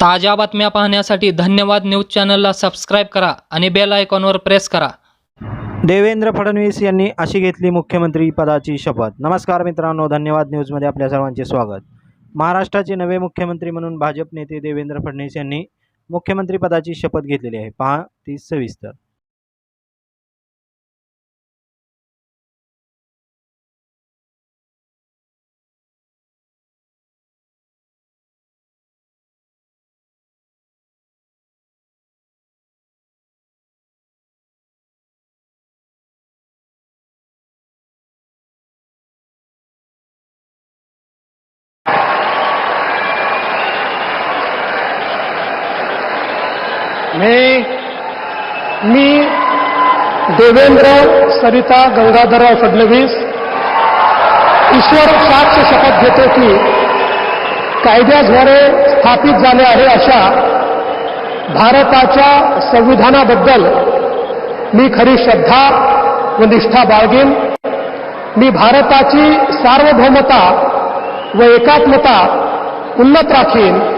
ताज्या बातम्या पाहण्यासाठी धन्यवाद न्यूज चॅनलला सबस्क्राईब करा आणि बेल आयकॉनवर प्रेस करा. देवेंद्र फडणवीस यांनी अशी घेतली मुख्यमंत्री पदाची शपथ. नमस्कार मित्रांनो धन्यवाद न्यूजमध्ये आपल्या सर्वांचे स्वागत. महाराष्ट्राचे नवे मुख्यमंत्री म्हणून भाजप नेते देवेंद्र फडणवीस यांनी मुख्यमंत्री पदाची शपथ घेतलेली आहे. पहा ती सविस्तर. मी मी देवेंद्र सरिता गंगाधरराव फडणवीस ईश्वर साक्ष शपथ घेतो की कायद्याद्वारे स्थापित झाले आहे अशा भारताच्या संविधानाबद्दल मी खरी श्रद्धा व निष्ठा बाळगेन. मी भारताची सार्वभौमता व एकात्मता उन्नत राखीन.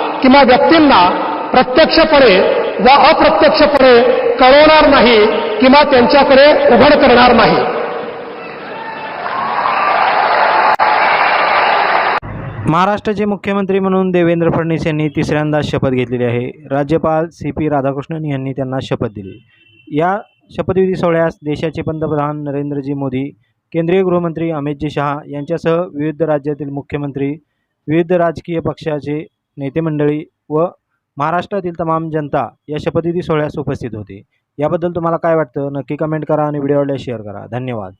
किंवा व्यक्तींना प्रत्यक्षपणे व अप्रत्यक्षपणे कळवणार नाही किंवा त्यांच्याकडे उघड करणार नाही. महाराष्ट्राचे मुख्यमंत्री म्हणून देवेंद्र फडणवीस यांनी तिसऱ्यांदा शपथ घेतलेली आहे. राज्यपाल सी पी राधाकृष्णन यांनी त्यांना शपथ दिली. या शपथविधी सोहळ्यास देशाचे पंतप्रधान नरेंद्रजी मोदी केंद्रीय गृहमंत्री अमितजी शहा यांच्यासह विविध राज्यातील मुख्यमंत्री विविध राजकीय पक्षाचे नेते मंडळी व महाराष्ट्रातील तमाम जनता या शपथविधी सोहळ्यास उपस्थित होते. याबद्दल तुम्हाला काय वाटतं? नक्की कमेंट करा आणि व्हिडिओला शेअर करा. धन्यवाद.